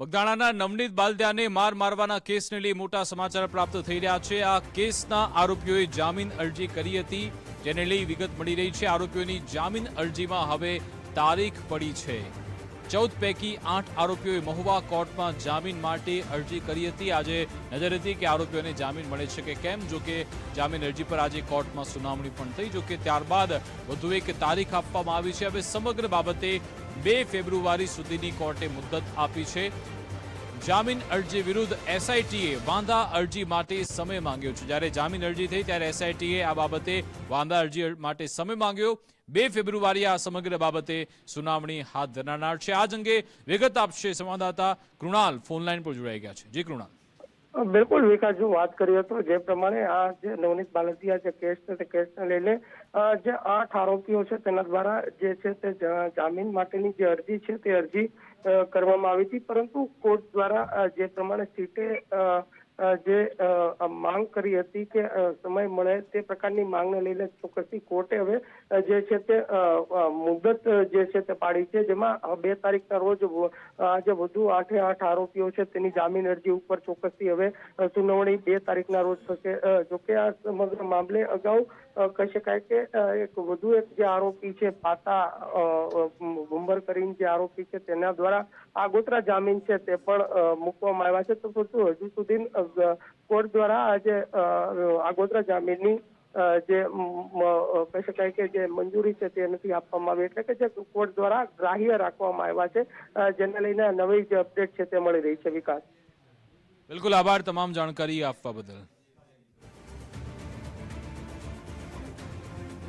બગદાણાના નવનીત બાલદ્યાને માર મારવાના કેસને લઈ મોટા સમાચાર પ્રાપ્ત થઈ રહ્યા છે. આ કેસના આરોપીઓએ જામીન અરજી કરી હતી, જેને લઈ વિગત મળી રહી છે. આરોપીઓની જામીન અરજીમાં હવે તારીખ પડી છે. ચૌદ પૈકી આઠ આરોપીઓએ મહુવા કોર્ટમાં જામીન માટે અરજી કરી હતી. આજે નજર હતી કે આરોપીઓને જામીન મળે છે કે કેમ, જો કે જામીન અરજી પર આજે કોર્ટમાં સુનાવણી પણ થઈ, જો કે ત્યારબાદ વધુ એક તારીખ આપવામાં આવી છે. હવે સમગ્ર બાબતે બે ફેબ્રુઆરી સુધીની કોર્ટે મુદત આપી છે. જામીન અરજી વિરુદ્ધ એસઆઈટીએ વાંધા અરજી માટે સમય માંગ્યો છે. જ્યારે જામીન અરજી થઈ ત્યારે એસઆઈટીએ આ બાબતે વાંધા અરજી માટે સમય માંગ્યો. બે ફેબ્રુઆરી આ સમગ્ર બાબતે સુનાવણી હાથ ધરનાર છે. આજ અંગે વિગત આપશે સંવાદદાતા કૃણાલ, ફોનલાઈન પર જોડાઈ ગયા છે. જી કૃણાલ. બિલકુલ, વિકાસ, જો વાત કરીએ તો જે પ્રમાણે આ જે નવનીત બાલદિયા જે કેસ છે તે કેસને લઈને જે આઠ આરોપીઓ છે તેના દ્વારા જે છે તે જામીન માટેની જે અરજી છે તે અરજી કરવામાં આવી હતી. પરંતુ કોર્ટ દ્વારા જે પ્રમાણે સીટે જે માંગ કરી હતી કે સમય મળે તે પ્રકારની માંગને લઈને ચોક્કસથી કોર્ટે હવે જે છે તે મુદત જે છે તે પાડી છે, જેમાં બે તારીખના રોજ આજે વધુ આઠે આઠ આરોપીઓ છે તેની જામીન અરજી ઉપર ચોક્કસથી હવે સુનાવણી બે તારીખના રોજ થશે. જોકે આ સમગ્ર મામલે અગાઉ કહી શકાય કે એક વધુ એક જે આરોપી છે, પાતા ભુંબર કરીને જે આરોપી છે, તેના દ્વારા આગોતરા જામીન છે તે પણ મૂકવામાં આવ્યા છે. તો હજુ સુધી કોર્ટ દ્વારા આજે આગોતરા જામીનની જે કહી શકાય કે જે મંજૂરી છે તે નથી આપવામાં આવી. એટલે કે જે કોર્ટ દ્વારા ગ્રાહ્ય રાખવામાં આવ્યા છે જેને લઈને નવી જે અપડેટ છે તે મળી રહી છે વિકાસ. બિલકુલ આભાર તમામ જાણકારી આપવા બદલ.